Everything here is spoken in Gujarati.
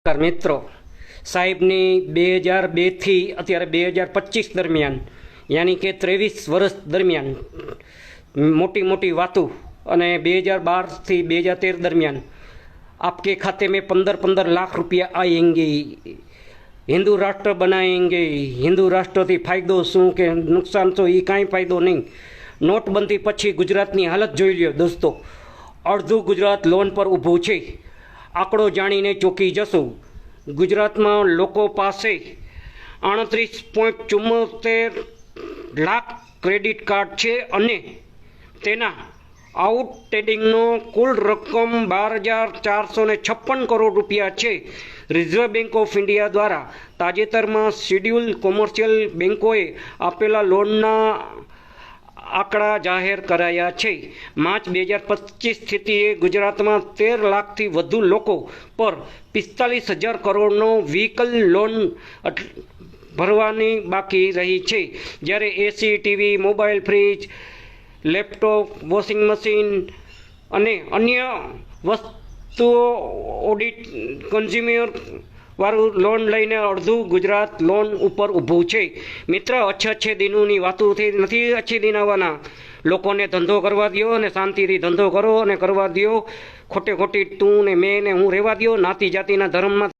નમસ્કાર મિત્રો. સાહેબની બે હજાર બેથી અત્યારે બે હજાર પચીસ દરમિયાન, યાની કે ત્રેવીસ વર્ષ દરમિયાન મોટી મોટી વાતો અને બે હજાર બારથી બે હજાર તેર દરમિયાન આપકે ખાતે મેં પંદર પંદર લાખ રૂપિયા આएंगे હિન્દુ રાષ્ટ્ર બનાએંગે હિન્દુ રાષ્ટ્રથી ફાયદો શું કે નુકસાન શું એ કાંઈ ફાયદો નહીં. નોટબંધી પછી ગુજરાતની હાલત જોઈ લ્યો દોસ્તો. અડધું ગુજરાત લોન પર ઊભું છે. આંકડો જાણીને ચોંકી જશો. ગુજરાતમાં લોકો પાસે આડત્રીસ પોઈન્ટ ચુમ્મોતેર લાખ ક્રેડિટ કાર્ડ છે અને તેના આઉટસ્ટેન્ડિંગનો કુલ રકમ બાર હજાર ચારસો ને છપ્પન કરોડ રૂપિયા છે. રિઝર્વ બેંક ઓફ ઇન્ડિયા દ્વારા તાજેતરમાં શિડ્યુલ કોમર્શિયલ બેન્કોએ આપેલા લોનના આંકડા જાહેર કરાયા છે. માર્ચ બે હજાર પચીસ સ્થિતિએ ગુજરાતમાં તેર લાખથી વધુ લોકો પર પિસ્તાલીસ હજાર કરોડનો વ્હીકલ લોન ભરવાની બાકી રહી છે. જ્યારે AC, TV, mobile, fridge, laptop, washing machine અને અન્ય વસ્તુઓ, ઓડિટ, કન્ઝ્યુમર વાળું લોન લઈને અડધું ગુજરાત લોન ઉપર ઊભું છે. મિત્ર, અચ્છે અચ્છે દિનોની વાતોથી નથી અચ્છી દિન આવવાના લોકોને ધંધો કરવા દ્યો અને શાંતિથી ધંધો કરો અને કરવા દ્યો. ખોટે ખોટી તું ને મેં ને હું રહેવા દ્યો. નાતી જાતિના ધર્મમાં